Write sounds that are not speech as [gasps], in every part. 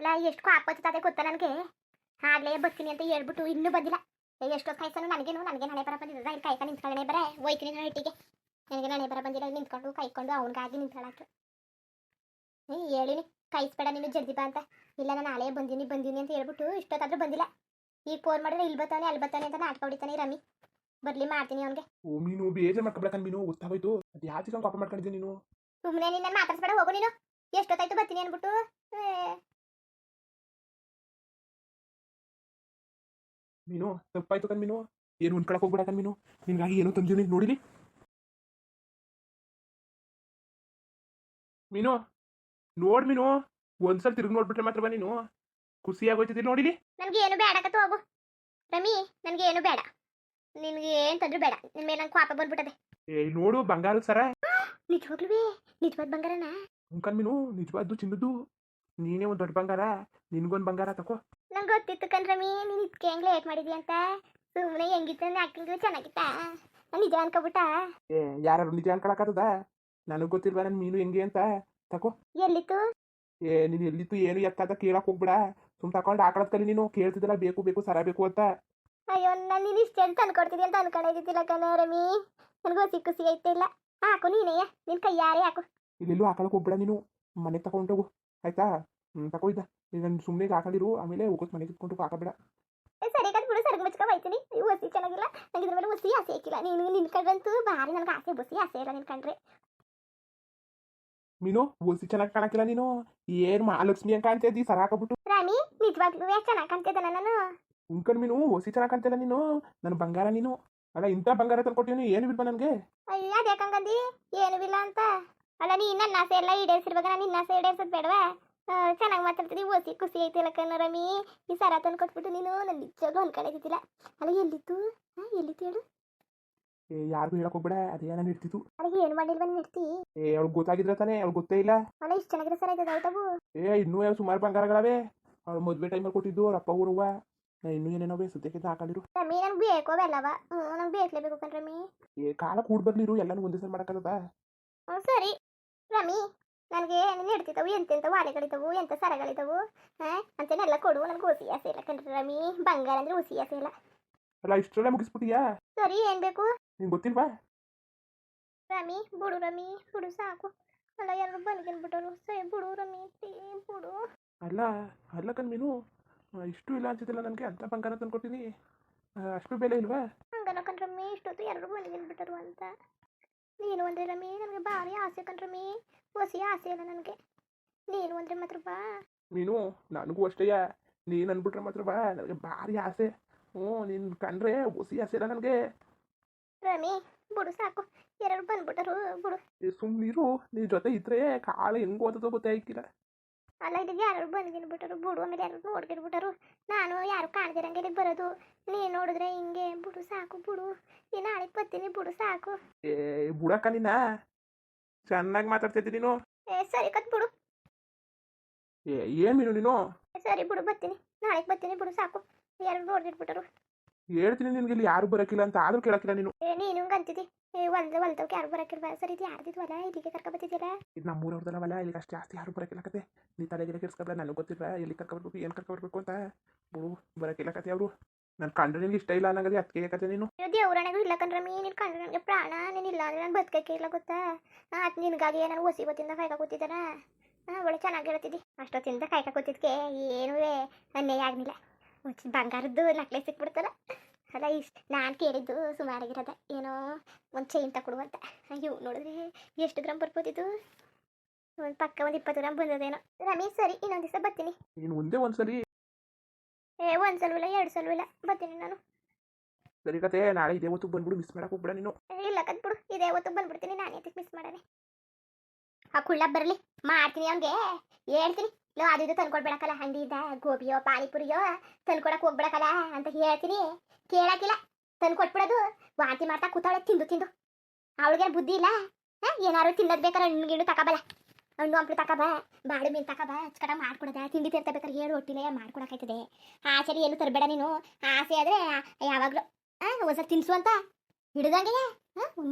ಅಲ್ಲ ಎಷ್ಟು ಕಾಪತ್ತದ ಗೊತ್ತಾ ನನಗೆ? ಆಗ್ಲೇ ಬರ್ತೀನಿ ಅಂತ ಹೇಳ್ಬಿಟ್ಟು ಇನ್ನೂ ಬಂದಿಲ್ಲ. ಏ, ಎಷ್ಟು ಕಾಯ್ಸನು? ನನಗೇನು ನನಗೆ ನಾಳೆ ಬರ ಬಂದಿದ್ದ. ಇಲ್ಲಿ ಕಾಯ್ಕ ನಿಂತ್ಕೊಳ್ಳೆ ಬರೇ. ಹೋಯ್ತೀನಿ ನಾನು ಹಿಟ್ಟಿಗೆ ನನಗೆ ಹಣೆ ಬರ ಬಂದಿಲ್ಲ. ನಿಂತ್ಕೊಂಡು ಕೈಕೊಂಡು ಅವನಿಗಾಗಿ ನಿಂತ್ಕೊಳ್ಳಾಕೆ ಏ ಹೇಳಿನಿ. ಕಾಯಿಸ್ಬೇಡ ನೀನು ಜಲ್ದಿ ಬಾ ಅಂತ. ಇಲ್ಲ ನಾನು ನಾಳೆ ಬಂದೀನಿ ಬಂದೀನಿ ಅಂತ ಹೇಳ್ಬಿಟ್ಟು ಇಷ್ಟೊತ್ತಾದ್ರೂ ಬಂದಿಲ್ಲ. ಈಗ ಫೋನ್ ಮಾಡಿದ್ರೆ ಇಲ್ಲಿ ಬರ್ತಾನೆ ಅಲ್ಲಿ ಬರ್ತಾನೆ ಅಂತ ನಾಟಕ ಹೊಡಿತಾನೆ ರಮಿ ಬರ್ಲಿ ಮಾಡ್ತೀನಿ ಅವನಿಗೆ. ಓ ಬೇಜ ಬೇಜಾರು ಮಾಡ್ಕೊಬೇಕನ್ ಮೀನು. ಗೊತ್ತಾಗೋಯ್ತು. ಅದು ಯಾವ ಕಾಪ ಮಾಡ್ಕೊಂಡಿದ್ದೆ ನೀನು? ಸುಮ್ಮನೆ ನಿನ್ನ ಮಾತಾಡ್ಸ್ಬೇಡ ಹೋಗು ನೀನು. ಎಷ್ಟೊತ್ತಾಯ್ತು ಬರ್ತೀನಿ ಅನ್ಬಿಟ್ಟು ಮೀನು ತಪ್ಪಾಯ್ತು ಕಣ್ ಮೀನು. ಏನು ಉಣ್ಕೊಳಕ್ ಹೋಗ್ಬೇಡ ಕಣ್ ಮೀನು. ನಿನ್ಗಾಗಿ ಏನೋ ತಂದಿನಿ ನೋಡಿಲಿ ಮೀನು ನೋಡ್ ಮೀನು. ಒಂದ್ಸಲ ತಿರುಗಿ ನೋಡ್ಬಿಟ್ರೆ ಮಾತ್ರ ಬಾ ನೀನು. ಖುಷಿ ಆಗೋಯ್ತಿದ್ದಿ ನೋಡಿಲಿ ನನ್ಗೆ ಏನು ಬೇಡ ಕತ್ತು ಹೋಗು ರಮಿ ನನಗೆ ಏನು ಬೇಡ. ನಿನಗೆ ಏನ್ ತಂದ್ರು ಬೇಡ. ನಿನ್ ಮೇಲೆ ನಂಗೆ ಪಾಪ ಬಂದ್ಬಿಟ್ಟದೆ ಏ ನೋಡು ಬಂಗಾರ ಸರ. [gasps] ನಿಜವಾಗ್ಲೂ ನಿಜವಾದ ಬಂಗಾರನ? ಕಣ್ ಮೀನು ನಿಜವಾದ್ದು ಚಿನ್ನದ್ದು. ನೀನೇ ಒಂದು ದೊಡ್ಡ ಬಂಗಾರ ನಿನ್ಗೊಂದು ಬಂಗಾರ ತಕೋ. ನಂಗೆ ಗೊತ್ತಿತ್ತು ಕಣ್ರಮಿ ನೀನು ಇದಕ್ಕೆ ಹೆಂಗ್ ಲೇಟ್ ಮಾಡಿದ್ಯಾ ಅಂತ? ಸುಮ್ಮನೆ ಹೆಂಗಿತ್ತು ನನ್ನ ಆಕ್ಟಿಂಗ್ ಚೆನ್ನಾಗಿತ್ತ? ನಾನು ನಿಜ ಅನ್ಕೊಬಿಟ್ಟ? ಏ ಯಾರು ನಿಜ ಅನ್ಕೊಳಕತ್ತದ ನನಗೆ ಗೊತ್ತಿಲ್ವಾ ನನ್ನ ಮೀನು ಹೆಂಗೆ ಅಂತ? ತಕೋ. ಎಲ್ಲಿತ್ತು? ಏ ನೀನು ಎಲ್ಲಿತ್ತು ಏನು ಎತ್ತಾದ ಕೇಳಕ್ ಹೋಗ್ಬಿಡ. ಸುಮ್ ತಕೊಂಡು ಆಕಳದ್ ಕಲಿ ನೀನು ಕೇಳ್ತಿದ್ದಲ್ಲ ಬೇಕು ಬೇಕು ಸರ ಬೇಕು ಅಂತ. ಅಯ್ಯೋ ನಾನು ನೀನು ಇಷ್ಟು ಹೇಳಿ ತಂದ್ಕೊಡ್ತಿದ್ದೆ ಅಂತ ಅನ್ಕೊಂಡಿದ್ದಿಲ್ಲ ಕಣ ರಮಿ. ನನಗೂ ಸಿಕ್ಕುಸಿ ಐತೆ ಇಲ್ಲ. ಹಾಕು ನೀನೇ ನಿನ್ ಕೈ ಯಾರೇ ಹಾಕು. ಇಲ್ಲೆಲ್ಲೂ ಆಕಳಕ್ಕೆ ಹೋಗ್ಬಿಡ ನೀನು. ಮನೆ ತಗೊಂಡೋಗು ಆಯ್ತಾ ಹ್ಞೂ ತಗೋ ಇದ್ದ ಈಗ ಸುಮ್ಮನೆ ಹಾಕೊಂಡಿರು ಆಮೇಲೆ ಹೋಗೋದು ಮನೆಗೆ ಇಟ್ಕೊಂಡು ಹಾಕಬೇಡ ಸರಿ ಕಟ್ ಬಿಡು ಸರಿಗೆ ಮುಚ್ಕೊ ಬೈತೀನಿ ನೀವು ಹಸಿ ಚೆನ್ನಾಗಿಲ್ಲ ನನಗೆ ಇದ್ರ ಮೇಲೆ ಹೊಸಿ ಆಸೆ ಹಾಕಿಲ್ಲ ನೀನು ನಿನ್ಕೊಂಡ್ರಂತೂ ಭಾರಿ ನನಗೆ ಆಸೆ ಬಸಿ ಆಸೆ ಇಲ್ಲ ನಿನ್ಕೊಂಡ್ರೆ ಮೀನು ಓಸಿ ಚೆನ್ನಾಗಿ ಕಾಣಕ್ಕಿಲ್ಲ ನೀನು ಏನು ಮಹಾಲಕ್ಷ್ಮಿ ಅಂತ ಇದ್ದೀ ಸರ ಹಾಕಬಿಟ್ಟು ರಾಣಿ ನಿಜವಾಗ್ಲೂ ಚೆನ್ನಾಗಿ ಕಾಣ್ತಿದ್ದಾನ ನಾನು ಉಂಕಣ್ ಮೀನು ಓಸಿ ಚೆನ್ನಾಗಿ ಕಾಣ್ತಿಲ್ಲ ನೀನು ನನ್ನ ಬಂಗಾರ ನೀನು ಅಲ್ಲ ಇಂಥ ಬಂಗಾರ ತಂದ್ಕೊಟ್ಟಿನಿ ಏನು ಬಿಡ್ಬಾ ನನಗೆ ಅಯ್ಯ ಅದ್ಯಾಕಂಗಂದಿ ಏನು ಇಲ್ಲ ಅಂತ ಅಲ್ಲ ನೀ ನನ್ನ ಆಸೆ ಎಲ್ಲ ಈಡೇರಿಸಿರ್ಬೇಕು ನಾನು ನಿನ್ನ ಆಸೆ ಈಡೇರ್ಸೋದು ಬೇಡವಾ? ಚೆನ್ನಾಗಿ ಮಾತಾಡ್ತೀನಿ ಓಸಿ ಖುಷಿ ಐತಿಲ್ಲ ಕಣ್ಣ ರಮಿ. ಈ ಸರ ತಂದು ಕೊಟ್ಬಿಟ್ಟು ನೀನು ನನ್ನ ನಿಜವಾಗ್ಲೂ ಅನ್ಕೊಂಡಿದ್ದಿಲ್ಲ ಅಲ್ಲ ಎಲ್ಲಿತ್ತು? ಹಾಂ ಎಲ್ಲಿತ್ತು ಹೇಳು? ಏ ಯಾರಿಗೂ ಹೇಳಕ್ ಹೋಗ್ಬೇಡ ಅದೇ ನಾನು ಇರ್ತಿತ್ತು ಅಲ್ಲಿಗೆ ಏನು ಮಾಡಿಲ್ವ ನೀನು ಇರ್ತಿ ಏ ಅವ್ಳು ಗೊತ್ತಾಗಿದ್ರೆ ತಾನೇ ಅವ್ಳು ಗೊತ್ತೇ ಇಲ್ಲ. ಅಲ್ಲ ಇಷ್ಟು ಚೆನ್ನಾಗಿರೋ ಸರ ಇದೆ ಆಯ್ತವು ಏ ಇನ್ನೂ ಯಾವ ಸುಮಾರು ಬಂಗಾರಗಳವೆ. ಅವ್ಳು ಮದುವೆ ಟೈಮಲ್ಲಿ ಕೊಟ್ಟಿದ್ದು ಅವ್ರ ಅಪ್ಪ ಊರುವ ನಾ ಇನ್ನೂ ಏನೇನೋ ಬೇ ಸದ್ಯಕ್ಕೆ ಹಾಕೊಂಡಿರು. ರಮಿ ನಂಗೆ ಬೇಕು ಹ್ಞೂ ನಂಗೆ ಬೇಕಲೇಬೇಕು ಕಣ್ ರಮಿ. ಏ ಕಾಲ ಕೂಡ್ ಬರ್ಲಿರು ಎಲ್ಲಾನು ಒಂದೇ ಸಲ ಮಾಡಕ್ಕದ ಸರಿ. ರಮಿ ನನಗೆ ನೀನು ಇಡ್ತಿದ್ದವು ಎಂತೆಂಥ ವಾಲೆಗಳಿದ್ದವು ಎಂಥ ಸರಗಳಿದ್ದವು ಹಾಂ? ಅಂತೇನೆಲ್ಲ ಕೊಡು ನನಗೆ ಹುಸಿ ಆಸೆ ಇಲ್ಲ ಕಣ್ರಿ ರಮಿ ಬಂಗಾರ ಅಂದ್ರೆ ಹುಸಿ ಆಸೆ ಇಲ್ಲ. ಅಲ್ಲ ಇಷ್ಟೆಲ್ಲ ಮುಗಿಸ್ಬಿಟ್ಟಿಯಾ? ಸರಿ ಏನ್ ಬೇಕು? ನಿಂಗೆ ಗೊತ್ತಿಲ್ವಾ? ರಮಿ ಬುಡು ರಮಿ ಬುಡು ಸಾಕು. ಅಲ್ಲ ಯಾರು ಬಲ್ಗಿನ್ಬಿಟ್ಟರು ಸರಿ ಬುಡು ರಮಿ ಬುಡು ಬಿಡು. ಅಲ್ಲ ಅಲ್ಲ ಕಣ್ ಮೀನು ಇಷ್ಟು ಇಲ್ಲ ಅನ್ಸಿದ್ದಿಲ್ಲ ನನಗೆ ಅಂತ ಬಂಗಾರ ತಂದ್ಕೊಟ್ಟಿನಿ ಅಷ್ಟು ಬೆಲೆ ಇಲ್ವಾ? ಹಂಗನ ಕಣ್ರಮ್ಮಿ ಇಷ್ಟೊತ್ತು ಯಾರು ಬಲ್ಗಿನ್ಬಿಟ್ಟರು ಅಂತ. ನೀನು ಅಂದರೆ ರಮಿ ನನಗೆ ಭಾರಿ ಆಸೆ ಕಣ್ರಮ್ಮಿ ಹೊಸಿ ಆಸೆ ಇಲ್ಲ ನನಗೆ. ನೀನು ಅಂದರೆ ಮಾತ್ರ ಬಾ. ನೀನು ನನಗೂ ಅಷ್ಟೇ. ನೀನು ಅನ್ಬಿಟ್ರೆ ಮಾತ್ರ ಬಾ. ನನಗೆ ಭಾರಿ ಆಸೆ. ಹ್ಞೂ ನೀನು ಕಂಡ್ರೆ ಹೊಸಿ ಆಸೆ ಇಲ್ಲ ನನಗೆ. ರಮಿ ಬಿಡು ಸಾಕು. ಎರಡು ಬಂದ್ಬಿಟ್ಟರು ಬಿಡು. ಸುಮ್ಮನಿರು ನಿನ್ನ ಜೊತೆ ಇದ್ರೆ ಕಾಲ ಹೆಂಗೆ ಓದೋದೋ ಗೊತ್ತೇ ಅಲ್ಲ ಇದಕ್ಕೆ ಯಾರು ಬಂದ್ಗಿನ್ಬಿಟ್ಟರು ಬಿಡು ಆಮೇಲೆ ಯಾರು ನೋಡ್ಗಿರ್ಬಿಟ್ಟರು ನಾನು ಯಾರು ಕಾಣ್ದಿರಂಗೆ ಬರೋದು. ನೀ ನೋಡಿದ್ರೆ ಹಿಂಗೆ ಬಿಡು ಸಾಕು ಬಿಡು. ಈ ನಾಳೆ ಬರ್ತೀನಿ ಬಿಡು ಸಾಕು. ಏ ಬುಡಕ್ಕ ನೀನ ಚೆನ್ನಾಗಿ ಮಾತಾಡ್ತಿದ್ದಿ ನೀನು? ಏ ಸರಿ ಕತ್ ಬಿಡು. ಏ ಏನು ನೀನು? ಸರಿ ಬಿಡು ಬರ್ತೀನಿ. ನಾಳೆಗೆ ಬರ್ತೀನಿ ಬಿಡು ಸಾಕು. ಯಾರು ನೋಡ್ಗಿಟ್ಬಿಟ್ಟರು ಹೇಳ್ತೀನಿ ನಿನ್ಗೆ ಇಲ್ಲಿ ಯಾರು ಬರಕಿಲ್ಲ ಅಂತ ಆದ್ರೂ ಕೇಳಕ್ಕಿಲ್ಲ ನೀನು. ಏ ನೀನು ಅಂತಿದ್ದಿ. ಹೊಲ್ದ ಹೊಲ್ದವ್ಕೆ ಯಾರು ಬರಕ್ಕಿಲ್ವ ಸರಿ ಇದು ಯಾರ್ದಿದ್ವಲ್ಲ ಇಲ್ಲಿಗೆ ಕರ್ಕೊ ಬರ್ತಿದ್ದೀರ ಇದು ಹೊರತಾರ ಇಲ್ಲಿ ಅಷ್ಟು ಜಾಸ್ತಿ ಯಾರು ಬರಕಿಲ್ಲ ಕತೆ. ನೀ ತಲೆಗಿಲೆ ಕೆಡ್ಸ್ಕೊಬೇಡ ನನಗೆ ಗೊತ್ತಿಲ್ಲ ಎಲ್ಲಿ ಕರ್ಕೊಬರ್ಬೇಕು ಏನು ಕರ್ಕೊಬರ್ಬೇಕು ಅಂತ? ಬಿಡು ಬರಕಿಲ್ಲ ಕತೆ ಅವರು. ನಾನು ಕಂಡ್ರೆ ನಿನ್ಗೆ ಇಷ್ಟ ಇಲ್ಲ ಅನ್ನಂಗದೆ ಅದಕ್ಕೆ ಕತೆ ನೀನು. ಇಲ್ಲ ಕಣ್ರ ಮೀ ನೀನು ಕಂಡ್ರೆ ನನಗೆ ಪ್ರಾಣ ನೀನು ಇಲ್ಲ ಅಂದ್ರೆ ನಾನು ಬದುಕಕ್ಕೆ ಇಲ್ಲ ಗೊತ್ತಾ? ಅದು ನಿನಗಾಗಿ ನಾನು ಹೊಸಿ ಗೊತ್ತಿಂದ ಕಾಯ್ಕ ಕೂತಿದ್ದಾನ ಒಳ್ಳೆ ಚೆನ್ನಾಗಿ ಹೇಳ್ತಿದ್ದಿ. ಅಷ್ಟೊತ್ತಿಂದ ಕಾಯ್ಕ ಕೂತಿದ್ಕೆ ಏನೂ ಅನ್ಯಾಯ ಆಗಲಿಲ್ಲ. ಬಂಗಾರದ್ದು ನಕ್ಲೆಸ್ ಸಿಕ್ಬಿಡ್ತಲ್ಲ ಅಲ್ಲ ಇಷ್ಟು ನಾನು ಕೇಳಿದ್ದು ಸುಮಾರಾಗಿರೋದ. ಏನೋ ಒಂದು ಚೈನ್ ತಕೊಡುವಂತ. ಅಯ್ಯೋ ನೋಡಿದ್ರೆ ಎಷ್ಟು ಗ್ರಾಮ್ ಬರ್ಬೋದಿತ್ತು ಒಂದು ಪಕ್ಕ ಒಂದು ಇಪ್ಪತ್ತು ಗ್ರಾಮ್ ಬಂದದೇನೋ. ರಮೇಶ್ ಸರಿ ಇನ್ನೊಂದು ದಿವಸ ಬರ್ತೀನಿ. ನೀನು ಒಂದೇ ಒಂದ್ಸಲಿ ಏ ಒಂದು ಸಲ ಇಲ್ಲ ಎರಡು ಸಲ ಇಲ್ಲ. ಬರ್ತೀನಿ ನಾನು. ಸರಿ ಕತೆ ನಾಳೆ ಇದೇ ಹೊತ್ತು ಬಂದ್ಬಿಡು ಮಿಸ್ ಮಾಡಕ್ಕೆ ಹೋಗ್ಬಿಡ ನೀನು. ಇಲ್ಲ ಕತ್ಬಿಡು ಇದೇ ಹೊತ್ತು ಬಂದ್ಬಿಡ್ತೀನಿ ನಾನು ಎದಕ್ಕೆ ಮಿಸ್ ಮಾಡನೆ ಆ ಕುಳ್ಳ ಬರಲಿ ಮಾಡ್ತೀನಿ ಅವ್ನಿಗೆ. ಹೇಳ್ತೀನಿ. ಲೋ, ಅದು ಇದು ತಂದ್ಕೊಡ್ಬೇಡಕ್ಕಲ್ಲ ಹಂಡಿಯಿಂದ ಗೋಬಿಯೋ, ಪಾನಿಪುರಿಯೋ, ತಂದ್ಕೊಡಕ್ ಹೋಗ್ಬೇಡಕಲ್ಲ ಅಂತ ಹೇಳ್ತೀನಿ. ಕೇಳಕ್ಕಿಲ್ಲ, ತಂದ್ಕೊಟ್ಬಿಡೋದು. ವಾಂತಿ ಮಾಡ್ತಾ ಕೂತಾಳೆ, ತಿಂದು ತಿಂದು. ಅವಳಿಗೆ ಬುದ್ಧಿ ಇಲ್ಲ? ಏನಾದ್ರು ಏನಾರು ತಿನ್ನೋದು ಬೇಕಾರೆ ಹಣ್ಣು, ಗಿಣ್ಣು ತಗೋಬಲ್ಲ ಹಣ್ಣು, ಹಂಪ್ಲು ತಗೋಬ ಬಾಳೆ ಮೀನು ತಗೋಬ ಹಚ್ಕಡ ಮಾಡ್ಕೊಡದ. ತಿಂಡಿ ತಿರ್ತಾ ಬೇಕಾದ್ರೆ ಹೇಳು ಹೊಟ್ಟಿಲೆ ಮಾಡ್ಕೊಡಕಾಯ್ತದೆ ಆಸೆ ಏನು ತರಬೇಡ ನೀನು. ಆಸೆ ಆದರೆ ಯಾವಾಗಲೂ ಹೊಸ ತಿನ್ಸು ಅಂತ. ಒಂದು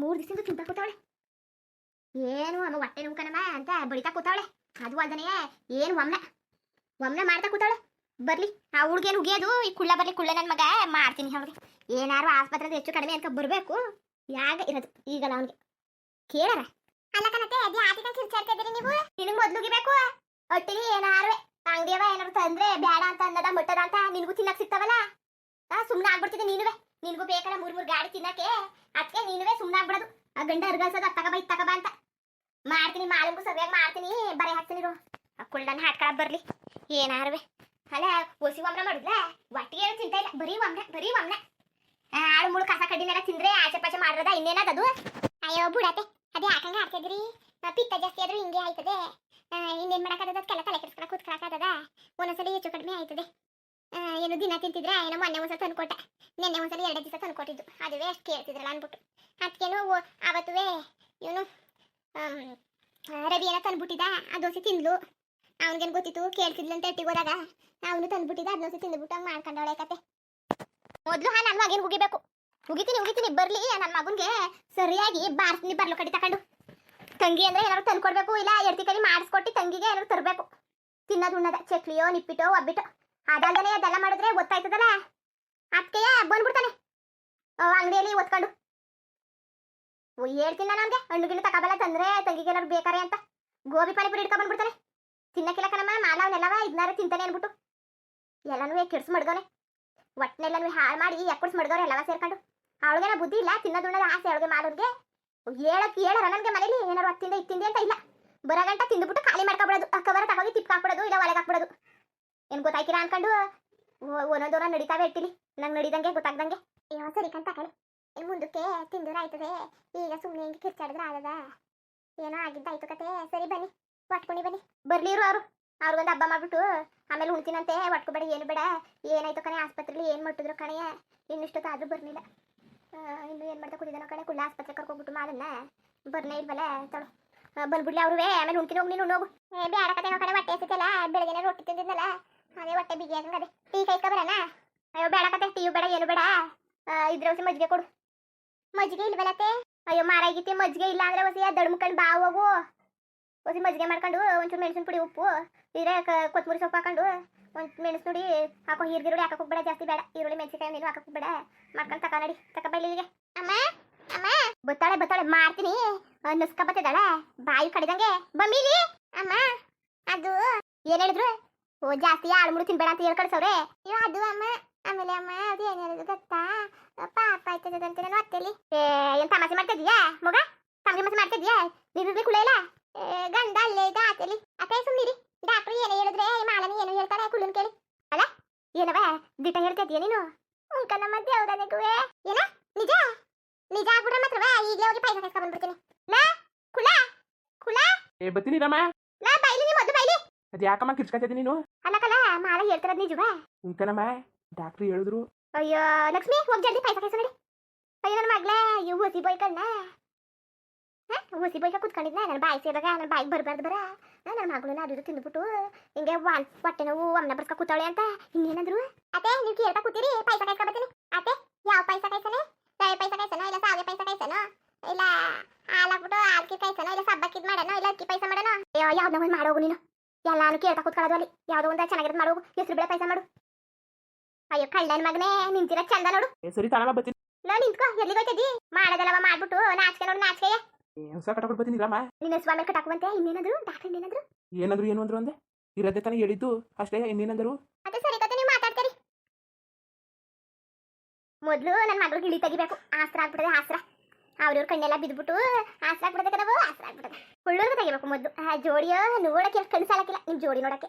ಮೂರು ದಿವಸದಿಂದ ತಿಂತಾ ಕೂತಾವಳೆ ಏನು, ಅಮ್ಮ ಹೊಟ್ಟೆ ನೋವು ಅಂತ ಬಡಿತಾ ಕೂತಾವಳೆ ಅದು ಅಲ್ದನೆ ಏನು ಒಮ್ಮೆ ಒಮ್ಮೆ ಮಾಡ್ತಾ ಕೂತಾಳೆ. ಬರ್ಲಿ ಆ ಹುಡ್ಗೇನು ಉಗಿಯೋದು ಈ ಕುಳ್ಳ ಬರ್ಲಿ ಕುಳ್ಳ ನನ್ನ ಮಗ ಮಾಡ್ತೀನಿ ಅವ್ರಿಗೆ ಏನಾರು ಆಸ್ಪತ್ರೆ ಹೆಚ್ಚು ಕಡಿಮೆ ಅಂತ ಬರಬೇಕು. ಯಾಗ ಇರೋದು ಈಗಲ್ಲ ಅವನಿಗೆ. ಕೇಳಾರ? ಅಲ್ಲ ಕಣತೆ ಅದೇ ಆಟಿನ ಕಿರ್ಚಾಡ್ತಾ ಇದ್ದೀರಿ ನೀವು? ನಿನಗೆ ಮೊದ್ಲು ಉಗಿಬೇಕು? ಒಟ್ಟಿಗೆ ಏನಾರು ಅಂಗಡಿಯವ ಏನಾರು ತಂದ್ರೆ ಬೇಡ ಅಂತ ಅನ್ನದ ಮುಟ್ಟದ ಅಂತ ನಿನಗೂ ತಿನ್ನಕ್ ಸಿಗ್ತಾವಲ್ಲ? ಸುಮ್ಮನೆ ಸುಮ್ನೆ ಆಗ್ಬಿಡ್ತಿದ್ದೆ ನೀನುವೆ. ನಿನಗೂ ಬೇಕಲ್ಲ ಮೂರ್ ಮೂರ್ ಗಾಡಿ ತಿನ್ನಕ್ಕೆ. ಅದಕ್ಕೆ ನೀನುವೆ ಸುಮ್ಮನೆ ಆಗ್ಬಿಡೋದು. ಆ ಗಂಡ ಅರ್ಗಲ್ಸೋದು ತಗಬ ಬಾ ಅಂತ. ಮಾಡ್ತೀನಿ ಮಾಲಂಗೂ ಸರಿಯಾಗಿ ಮಾಡ್ತೀನಿ. ಬರೆ ಹಾಕ್ತೀನಿ ಆ ಕುಳ್ಳನ್ನ ಹಾಡ್ಕೊಳ ಬರ್ಲಿ. ಏನಾರವೆ ಅಲ್ಲ ಒಸಿ ಒಮ್ಮೆ ಮಾಡಿದ್ರೆ ಒಟ್ಟಿಗೆ ಏನು ತಿಂತ ಇಲ್ಲ. ಬರೀ ಒಮ್ಮೆ ಬರೀ ಒಮ್ಮೆ ಆಳು ಮುಳು ಕಸ ಕಡ್ಡಿನೆಲ್ಲ ತಿಂದ್ರೆ ಆಚೆ ಪಾಚೆ ಮಾಡಿರೋದ ಇನ್ನೇನದದು ಅಯ್ಯೋ ಬುಡತೆ. ಅದೇ ಯಾಕಂಗ ಆಡ್ತಿದ್ರಿ ಆ, ಪಿತ್ತ ಜಾಸ್ತಿ ಆದ್ರೂ ಹಿಂಗೆ ಆಯ್ತದೆ. ಇನ್ನೇನು ಮಾಡಕ್ಕಾಗದ? ಅದಕ್ಕೆಲ್ಲ ತಲೆ ಕೆಡಿಸ್ಕೊಳ ಕೂತ್ಕೊಳಕ್ಕಾಗದ ಒಂದೊಂದ್ಸಲಿ ಹೆಚ್ಚು ಕಡಿಮೆ ಆಯ್ತದೆ. ಏನು ದಿನ ತಿಂತಿದ್ರೆ? ಏನೋ ಮೊನ್ನೆ ಒಂದ್ಸಲ ತಂದ್ಕೊಟ್ಟೆ. ನಿನ್ನೆ ಒಂದ್ಸಲ ಎರಡು ದಿವಸ ತಂದ್ಕೊಟ್ಟಿದ್ದು. ಅದುವೇ ಅಷ್ಟು ಕೇಳ್ತಿದ್ರಲ್ಲ ಅನ್ಬಿಟ್ಟು ಅದಕ್ಕೇನು ಅವತ್ತುವೇ ಇವನು ರವಿ ಏನೋ ತಂದ್ಬಿಟ್ಟಿದ್ದ, ಆ ದೋಸೆ ತಿಂದ್ಲು. ಅವನಿಗೇನು ಗೊತ್ತಿತ್ತು, ಕೇಳ್ತಿದ್ಲು ಅಂತ ಎಟ್ಟಿಗೆ ಹೋದಾಗ, ಅವನು ತಂದ್ಬಿಟ್ಟಿದ್ದ, ಆ ದೋಸೆ ತಿಂದ್ಬಿಟ್ಟು ಮಾಡ್ಕೊಂಡವಳೆ ಕತೆ. ಮೊದಲು ಹಾ ನನ್ನ ಮಗೇನು ಉಗಿಬೇಕು? ಉಗಿತೀನಿ ಉಗಿತೀನಿ, ಬರ್ಲಿ ನನ್ನ ಮಗನ್ಗೆ ಸರಿಯಾಗಿ ಬಾರ್ತೀನಿ ಬರ್ಲು ಕಡಿ ತಕೊಂಡು. ತಂಗಿ ಅಂದ್ರೆ ಏನಾದ್ರು ತಂದ್ಕೊಡ್ಬೇಕು, ಇಲ್ಲ ಎಡ್ತಿ ಕೈ ಮಾಡಿಸ್ಕೊಟ್ಟು ತಂಗಿಗೆ ಏನಾದ್ರು ತರಬೇಕು. ತಿನ್ನೋದು ಉಣ್ಣದ, ಚಕ್ಲಿಯೋ, ನಿಪ್ಪಿಟೋ, ಒಬ್ಬಿಟ್ಟು. ಅದಲ್ದನೆ ಅದೆಲ್ಲ ಮಾಡಿದ್ರೆ ಗೊತ್ತಾಯ್ತದಲ್ಲ ಅದಕ್ಕೆ ಬಂದ್ಬಿಡ್ತಾನೆ. ಅಂಗಡಿಯಲ್ಲಿ ಒತ್ಕೊಂಡು. ಹೇಳ್ತೀನಿ ನಾನು ಅವ್ನಿಗೆ. ಗಿಣ್ಣು ತಗೋಬಲ್ಲ ತಂದ್ರೆ ತಂಗಿಗೆ ಏನಾದ್ರು ಬೇಕಾರೆ ಅಂತ. ಗೋಬಿ ಪಾನಿಪುರಿ ಹಿಡ್ಕೊ ಬಂದ್ಬಿಡ್ತಾನೆ. ತಿನ್ನಕ್ಕಿಲ್ಲ ಕಣಮ್ಮ, ಮಾಲ ಅವನ್ನೆಲ್ಲವ ಇದನ್ನಾರ ತಿಂತಾನೆ ಅನ್ಬಿಟ್ಟು. ಎಲ್ಲನೂ ಕೆಡ್ಸ್ ಮಡ್ಗವನೆ ಒಟ್ಟನೆಲ್ಲನೂ ಹಾಳು ಮಾಡಿ ಎಕ್ಕಡ್ಸ್ ಮಡ್ಗವ್ರೆ ಎಲ್ಲವ ಸೇರ್ಕೊಂಡು. ಅವಳಿಗೆ ಬುದ್ಧಿ ಇಲ್ಲ ತಿನ್ನೋದುಣ್ಣದ ಆಸೆ ಅವಳಿಗೆ ಮಾಡೋರಿಗೆ ಹೇಳಕ್ ಹೇಳರ ನನಗೆ ಮನೇಲಿ ಏನಾರು ಹತ್ತಿಂದ ಇತ್ತಿಂದೆ ಅಂತ ಇಲ್ಲ. ಬರಗಂಟ ತಿಂದ್ಬಿಟ್ಟು ಖಾಲಿ ಮಾಡ್ಕೊಬಿಡೋದು. ಕವರ ತಗೋಗಿ ತಿಪ್ಪ ಹಾಕ್ಬಿಡೋದು, ಇಲ್ಲ ಒಳಗೆ ಹಾಕ್ಬಿಡೋದು. ಏನ್ ಗೊತ್ತಾಯ್ತಿರ ಅನ್ಕೊಂಡು ಒಂದೊಂದೊರ ನಡೀತಾವೆ ಇಟ್ಟಿಲಿ. ನಂಗೆ ನಡಿದಂಗೆ, ಗೊತ್ತಾಗ್ದಂಗೆ. ಏನೋ ಸರಿ ಕಂತ ಇನ್ನು ಮುಂದಕ್ಕೆ ತಿಂದ್ರೆ ಆಯ್ತದೆ ಈಗ ಸುಮ್ಮನೆ ಹಿಂಗೆ ಕಿರ್ಚಾಡಿದ್ರೆ ಆಗದ. ಏನೋ ಆಗಿದ್ದಾಯ್ತು ಕತೆ. ಸರಿ ಬನ್ನಿ ಒಟ್ಕೊಂಡು ಬನ್ನಿ. ಬರ್ಲಿರು ಅವರು. ಅವ್ರಿಗೊಂದು ಹಬ್ಬ ಮಾಡ್ಬಿಟ್ಟು ಆಮೇಲೆ ಉಣ್ತೀನಂತೆ. ಒಟ್ಕೋಬೇಡ ಏನು ಬೇಡ. ಏನಾಯ್ತು ಕಣೆ ಆಸ್ಪತ್ರೆಲಿ? ಏನು ಮುಟ್ಟಿದ್ರು ಕಣೆಯ ಇನ್ನಿಷ್ಟೊತ್ತಾದ್ರೂ ಬರ್ಲಿಲ್ಲ. ಇನ್ನು ಏನು ಮಾಡ್ತಾ ಕೂತಿದ್ದಾನೋ ಕಣೆ? ಕುಳ್ಳ ಆಸ್ಪತ್ರೆ ಕರ್ಕೊಂಡ್ಬಿಟ್ಟು ಮಾದನ್ನ ಬರ್ನೇ ಇಲ್ವಲ್ಲ ತಳು ಬಂದ್ಬಿಡ್ಲಿ ಅವ್ರು ಆಮೇಲೆ ಉಣ್ತೀನಿ ಹೋಗಿ ನೀನು ಹೋಗು ಬೇಡ ಕತೆ ಕಣೆ, ಹೊಟ್ಟೆ ಹಸಿತಲ್ಲ. ಬೆಳಗ್ಗೆನೇ ರೊಟ್ಟಿ ತಿಂದಿದ್ದಲ್ಲ ಅದೇ ಹೊಟ್ಟೆ ಬಿಗಿ ಆಗಂಗದೆ ಟೀ ಕೈಸ್ಕೊ ಬರೋಣ ಅಯ್ಯೋ ಬೇಡ ಕತೆ. ಟೀ ಬೇಡ, ಏನು ಬೇಡ. ಇದ್ರ ಇದ್ರೆ ಮಜ್ಜಿಗೆ ಕೊಡು. ಮಜ್ಜಿಗೆ ಇಲ್ವಲ್ಲತ್ತೆ ಅಯ್ಯೋ ಮಾರಾಗಿತ್ತೆ ಮಜ್ಜಿಗೆ ಇಲ್ಲ ಅಂದ್ರೆ ಹೊಸ ದಡ್ ಮುಕ್ಕಂಡು ಬಾ ಹೋಗು. ಹೊಸ ಮಜ್ಜಿಗೆ ಮಾಡ್ಕೊಂಡು ಒಂಚೂರು ಮೆಣಸಿನ ಪುಡಿ ಉಪ್ಪು ಇದ್ರೆ ಕೊತ್ತಂಬರಿ ಸೊಪ್ಪು ಹಾಕೊಂಡು ಒಂದು ಮೆಣಸು ನೋಡಿ ಹಾಕೋ ಈರುಳ್ಳಿ ಹಾಕಕ್ಕೆ ಹೋಗ್ಬೇಡ ಜಾಸ್ತಿ ಬೇಡ. ಈರುಳ್ಳಿ ಮೆಣಸಿನಕಾಯಿ ನೀನು ಹಾಕಕ್ಕೆ ಹೋಗ್ಬೇಡ. ಮಾಡ್ಕೊಂಡು ತಕ ನಡಿ ತಕ ಬೈಲಿಗೆ ಅಮ್ಮ ಅಮ್ಮ. ಬತ್ತಾಳೆ ಬತ್ತಾಳೆ ಮಾಡ್ತೀನಿ ನುಸ್ಕ ಬತ್ತಿದಾಳೆ ಬಾಯಿ ಕಡಿದಂಗೆ ಬಮ್ಮಿಲಿ ಅಮ್ಮ ಅದು. ಏನ್ ಹೇಳಿದ್ರು? ಓ ಜಾಸ್ತಿ ಆಳ್ಮುಳು ತಿನ್ಬೇಡ ಅಂತ ಹೇಳ್ಕೊಡ್ಸವ್ರೆ ಕಳ್ಸವ್ರೆ. ಅದು ಅಮ್ಮ. ಆಮೇಲೆ ಅಮ್ಮ ಅದು ಏನ್ ಹೇಳಿದ್ರು ಗೊತ್ತಾ? ಪಾಪ ಆಯ್ತದ ಅಂತ ನಾನು ಏ ಏನ್ ತಮಾಷೆ ಮಾಡ್ತಿದ್ಯಾ ಮಗ ತಮಾಷೆ ಮಾಡ್ತಿದ್ಯಾ ನೀನು ಕುಳ ಇಲ್ಲ? ಏ, ಗಂಡ ಅಲ್ಲೇ ಇದೆ ಆತಲಿ. ಅತ್ತೆ ಸುಮ್ಮನಿರಿ ಡಾಕ್ಟ್ರು ಏನೇ ಹೇಳಿದ್ರೆ ಮಾಲನಿ ಏನು ಹೇಳ್ತಾರೆ ಕುಳ್ಳನ್ ಕೇಳಿ. ಅಲ್ಲ ಏನವ? ದಿಟ ಹೇಳ್ತಿದ್ಯಾ ನೀನು? ಉಂಕನ ನಮ್ಮ ದೇವದನೆಗುವೆ ಏನ? ನಿಜ? ನಿಜ ಆಗ್ಬಿಟ್ರೆ ಮಾತ್ರವ? ಈಗಲೇ ಹೋಗಿ ಪೈಸಾ ಕಸ್ಕೊಂಡ್ ಬಂದ್ಬಿಡ್ತೀನಿ. ನಾ ಕುಳ ಕುಳ. ಏ ಬತ್ತೀನಿ ರಮ್ಮ ಲಾ ಬೈಲಿ ನೀ ಮೊದ್ಲು ಬೈಲಿ. ಅದು ಯಾಕಮ್ಮ ಕಿರ್ಚ್ಕೊತಿದ್ದಿ ನೀನು? ಅಲ್ಲಕಲ್ಲ ಮಾಲ ಹೇಳ್ತಿರೋದ್ ನಿಜವಾ? ಉಂಕನಮ್ಮ ಡಾಕ್ಟ್ರು ಹೇಳಿದ್ರು, ಅಯ್ಯೋ, ಲಕ್ಷ್ಮಿ, ಹೋಗಿ ಜಲ್ದಿ ಪೈಸಾ ಕೈಸ ನಡಿ ಅಯ್ಯೋ, ನನ್ನ ಮಗ್ಲೇ ಇವು ಹುಸಿ ಬೈಕಣ್ಣ ಹುಸಿ ಬೈಕ ಕುತ್ಕೊಂಡಿದ್ನ, ನನ್ನ ಬಾಯಿ ಸೇರಿದಾಗ ನನ್ನ ಬಾಯಿಗೆ ಬರಬಾರ್ದು ಬರ. ನನ್ನ ಮಗಳನ್ನ ಅದು ತಿಂದ್ಬಿಟ್ಟು, ಹಿಂಗೆ ವಾನ್, ಹೊಟ್ಟೆ ನೋವು ಅಮ್ಮನ ಬರ್ಸ್ಕ ಕೂತಾಳೆ ಅಂತ ಇನ್ನೇನಂದ್ರು? ಅತ್ತೆ, ನೀವು ಕೇಳ್ತಾ ಕೂತೀರಿ ಪೈಸಾ ಕೈಸ ಬರ್ತೀನಿ. ಅತ್ತೆ, ಯಾವ ಪೈಸಾ ಕಾಯ್ಸನೆ ರವೆ ಪೈಸಾ ಕಾಯ್ಸನೋ ಇಲ್ಲ ಸಾವಿರ ಪೈಸಾ ಕಾಯ್ಸನೋ ಇಲ್ಲ ಹಾಲು ಹಾಕ್ಬಿಟ್ಟು ಆಲ್ಕಿ ಕಾಯ್ಸನೋ ಇಲ್ಲ ಸಬ್ಬಕ್ಕಿದ್ ಮಾಡೋಣ ಇಲ್ಲ ಅಕ್ಕಿ ಪೈಸಾ ಮಾಡೋಣ ಅಯ್ಯೋ ಯಾವ್ದು ಒಂದು ಮಾಡೋಗು ನೀನು. ಎಲ್ಲಾನು ಕೇಳ್ತಾ ಕೂತ್ಕೊಳ್ಳೋದು ಅಲ್ಲಿ. ಯಾವ್ದೋ ಒಂದು ಚೆನ್ನಾಗಿರೋದು ಮಾಡೋಗು ಹೆಸರು ಬೇಳೆ ಪೈಸಾ ಮಾಡು. ಅಯ್ಯೋ ಕಳ್ಳನ್ ಮಗನೇ ನಿಂತಿರ ಚಂದ ನೋಡು. ಸರಿ ತಾನಮ್ಮ ಬತ್ತೀನಿ ಲೋ ನಿಂತ್ಕೋ ಎಲ್ಲಿಗೆ ಹೋಯ್ತದಿ ಮಾಡೋದಲ್ಲವ ಮಾಡ್ಬಿಟ್ಟು ನಾಚಿಕೆ ನೋಡು ನಾಚಿಕೆ ಹೊಸ ಕಟಕೊಂಡು ಬತ್ತೀನಿ ರಾಮ ನಿನ್ನ ಸ್ವಾಮಿ ಕಟ್ಟಾಕುವಂತೆ ಇನ್ನೇನಂದ್ರು? ಡಾಕ್ಟರ್ ಇನ್ನೇನಂದ್ರು? ಏನಂದ್ರು ಏನು ಅಂದ್ರು ಅಂದೆ? ಇರದೇ ತಾನೇ ಹೇಳಿದ್ದು ಅಷ್ಟೇ ಇನ್ನೇನಾದ್ರು? ಅದೇ ಸರಿ ಕತೆ ನೀವು ಮಾತಾಡ್ತೀರಿ. ಮೊದಲು ನನ್ನ ಮಗಳು ಗಿಳಿ ತೆಗಿಬೇಕು. ಆಸ್ತ್ರ ಆಗ್ಬಿಡದೆ ಆಸ್ತ್ರ. ಅವ್ರವ್ರ ಕಣ್ಣೆಲ್ಲ ಬಿದ್ಬಿಟ್ಟು ಆಸ್ತ್ರ ಆಗ್ಬಿಡದೆ ಕದವು ಆಸ್ತ್ರ ಆಗ್ಬಿಡದೆ ಹುಳ್ಳೂರ್ಗೆ ತೆಗಿಬೇಕು ಮೊದ್ಲು. ಆ ಜೋಡಿಯೋ ನೋಡಕ್ಕೆ ಕಣ್ಸಾಲಕ್ಕಿಲ್ಲ ನಿಮ್ ಜೋಡಿ ನೋಡಕ್ಕೆ